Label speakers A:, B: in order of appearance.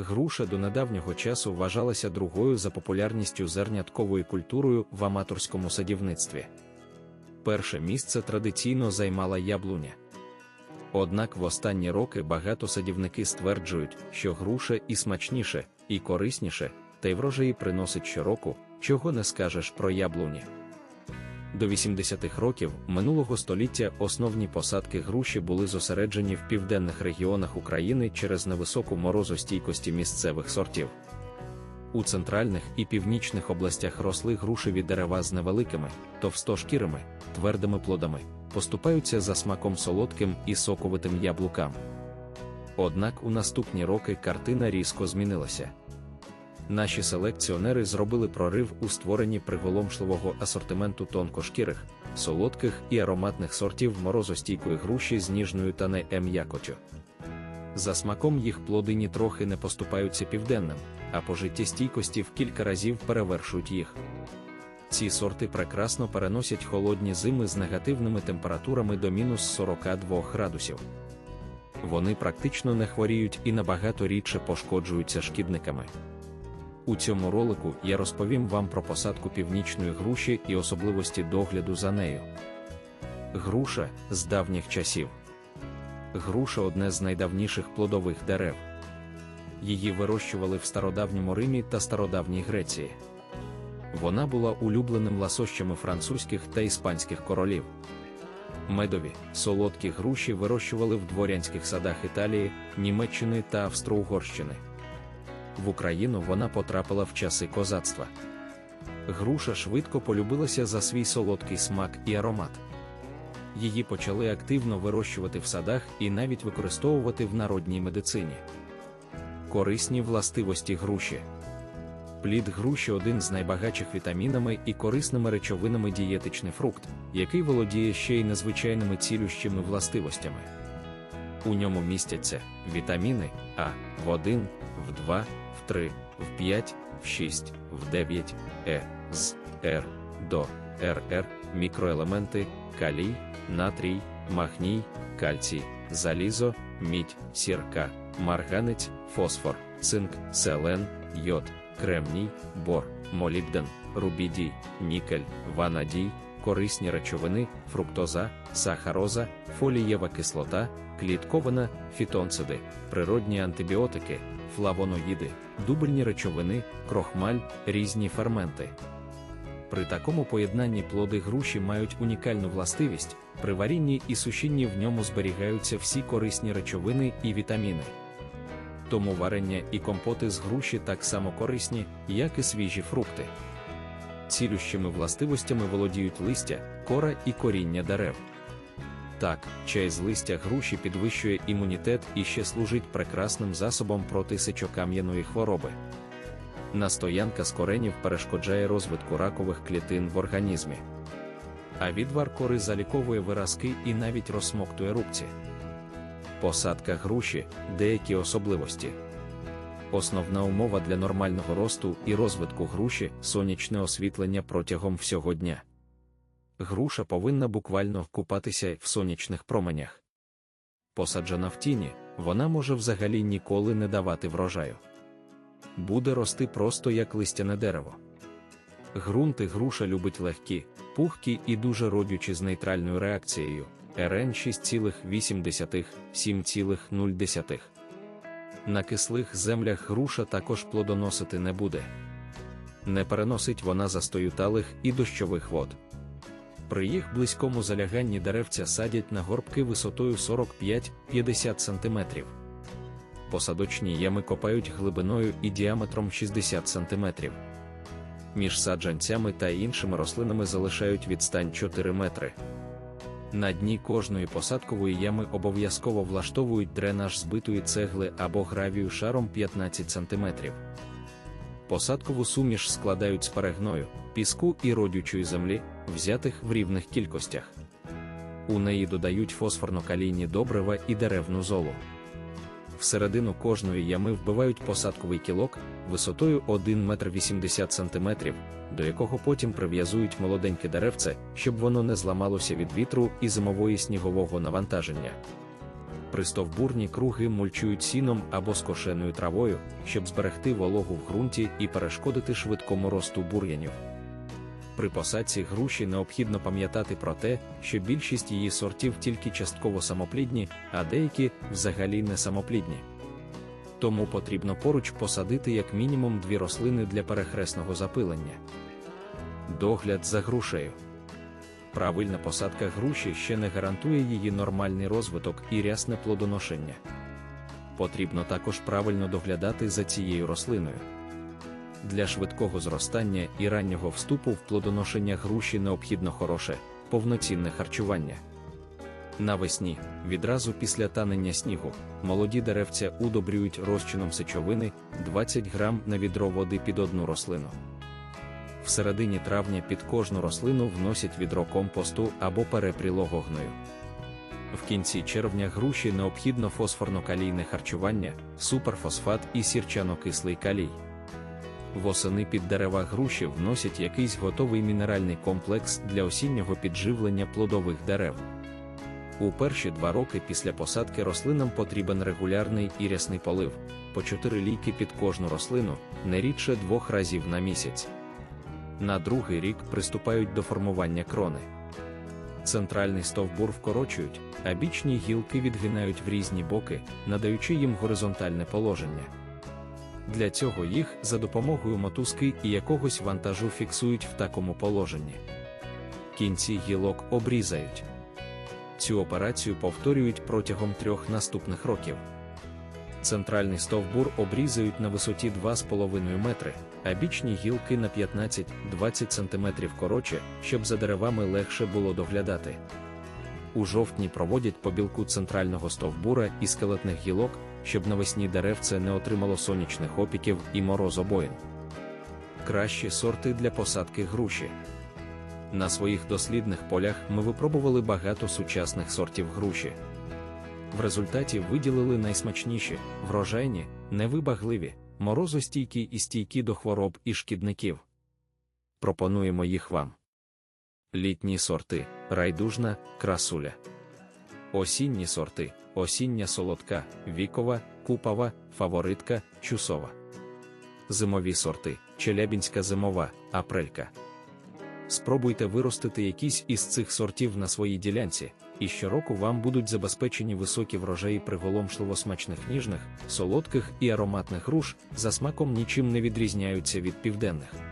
A: Груша до недавнього часу вважалася другою за популярністю зернятковою культурою в аматорському садівництві. Перше місце традиційно займала яблуня. Однак в останні роки багато садівники стверджують, що груша і смачніше, і корисніше, та й врожаї приносить щороку, чого не скажеш про яблуні. До 80-х років минулого століття основні посадки груші були зосереджені в південних регіонах України через невисоку морозостійкості місцевих сортів. У центральних і північних областях росли грушеві дерева з невеликими, товстошкірими, твердими плодами, поступаються за смаком солодким і соковитим яблукам. Однак у наступні роки картина різко змінилася наші селекціонери зробили прорив у створенні приголомшливого асортименту тонкошкірих, солодких і ароматних сортів морозостійкої груші з ніжною та не м'якотю. За смаком їх плодині трохи не поступаються південним, а по життєстійкості в кілька разів перевершують їх. Ці сорти прекрасно переносять холодні зими з негативними температурами до мінус 42 градусів. Вони практично не хворіють і набагато рідше пошкоджуються шкідниками. У цьому ролику я розповім вам про посадку північної груші і особливості догляду за нею. Груша з давніх часів. Груша одне з найдавніших плодових дерев. Її вирощували в стародавньому Римі та стародавній Греції. Вона була улюбленим ласощами французьких та іспанських королів. Медові, солодкі груші вирощували в дворянських садах Італії, Німеччини та Австро-Угорщини в Україну вона потрапила в часи козацтва. Груша швидко полюбилася за свій солодкий смак і аромат. Її почали активно вирощувати в садах і навіть використовувати в народній медицині. Корисні властивості груші. Плід груші один з найбагатших вітамінами і корисними речовинами дієтичний фрукт, який володіє ще й незвичайними цілющими властивостями. У ньому містяться вітаміни А в 1, в 2, в 3, в 5, в 6, в 9, Е, З, Р, до, РР, мікроелементи, калій, натрій, магній, кальцій, залізо, мідь, сірка, марганець, фосфор, цинк, селен, йод, кремній, бор, молібден, рубідій, нікель, ванадій, корисні речовини, фруктоза, сахароза, фолієва кислота, клітковина, фітонциди, природні антибіотики, флавоноїди, дубельні речовини, крохмаль, різні ферменти. При такому поєднанні плоди груші мають унікальну властивість, при варінні і сушінні в ньому зберігаються всі корисні речовини і вітаміни. Тому варення і компоти з груші так само корисні, як і свіжі фрукти. Цілющими властивостями володіють листя, кора і коріння дерев. Так, чай з листя груші підвищує імунітет і ще служить прекрасним засобом проти сечокам'яної хвороби. Настоянка з коренів перешкоджає розвитку ракових клітин в організмі. А відвар кори заліковує виразки і навіть розсмоктує рубці. Посадка груші деякі особливості. Основна умова для нормального росту і розвитку груші сонячне освітлення протягом всього дня груша повинна буквально купатися в сонячних променях. Посаджена в тіні, вона може взагалі ніколи не давати врожаю. Буде рости просто як листяне дерево. Грунти груша любить легкі, пухкі і дуже родючі з нейтральною реакцією РН 6,8 7,0. На кислих землях груша також плодоносити не буде. Не переносить вона застою талих і дощових вод. При їх близькому заляганні деревця садять на горбки висотою 45-50 см. Посадочні ями копають глибиною і діаметром 60 см. Між саджанцями та іншими рослинами залишають відстань 4 метри. На дні кожної посадкової ями обов'язково влаштовують дренаж збитої цегли або гравію шаром 15 см. Посадкову суміш складають з перегною, піску і родючої землі, взятих в рівних кількостях. У неї додають фосфорно-калійні добрива і деревну золу. Всередину кожної ями вбивають посадковий кілок висотою 1 метр 80 см, до якого потім прив'язують молоденьке деревце, щоб воно не зламалося від вітру і зимової снігового навантаження. Пристовбурні круги мульчують сіном або скошеною травою, щоб зберегти вологу в ґрунті і перешкодити швидкому росту бур'янів. При посадці груші необхідно пам'ятати про те, що більшість її сортів тільки частково самоплідні, а деякі взагалі не самоплідні. Тому потрібно поруч посадити як мінімум дві рослини для перехресного запилення. Догляд за грушею. Правильна посадка груші ще не гарантує її нормальний розвиток і рясне плодоношення. Потрібно також правильно доглядати за цією рослиною. Для швидкого зростання і раннього вступу в плодоношення груші необхідно хороше, повноцінне харчування. Навесні, відразу після танення снігу, молоді деревця удобрюють розчином сечовини 20 грам на відро води під одну рослину. В середині травня під кожну рослину вносять відро компосту або перепрілого гною. В кінці червня груші необхідно фосфорно-калійне харчування, суперфосфат і сірчано-кислий калій. Восени під дерева груші вносять якийсь готовий мінеральний комплекс для осіннього підживлення плодових дерев. У перші два роки після посадки рослинам потрібен регулярний і рясний полив, по 4 ліки під кожну рослину, не рідше двох разів на місяць. На другий рік приступають до формування крони. Центральний стовбур вкорочують, а бічні гілки відгинають в різні боки, надаючи їм горизонтальне положення. Для цього їх за допомогою мотузки і якогось вантажу фіксують в такому положенні. Кінці гілок обрізають. Цю операцію повторюють протягом трьох наступних років. Центральний стовбур обрізають на висоті 2,5 метри, а бічні гілки на 15-20 см коротше, щоб за деревами легше було доглядати. У жовтні проводять побілку центрального стовбура і скелетних гілок, щоб навесні деревце не отримало сонячних опіків і морозобоїн. Кращі сорти для посадки груші. На своїх дослідних полях ми випробували багато сучасних сортів груші. В результаті виділили найсмачніші, врожайні, невибагливі, морозостійкі і стійкі до хвороб і шкідників. Пропонуємо їх вам. Літні сорти райдужна, красуля. Осінні сорти осіння солодка, вікова, купава, фаворитка, чусова. Зимові сорти челябінська зимова, апрелька. Спробуйте виростити якісь із цих сортів на своїй ділянці, і щороку вам будуть забезпечені високі врожаї приголомшливо смачних ніжних, солодких і ароматних руш, за смаком нічим не відрізняються від південних.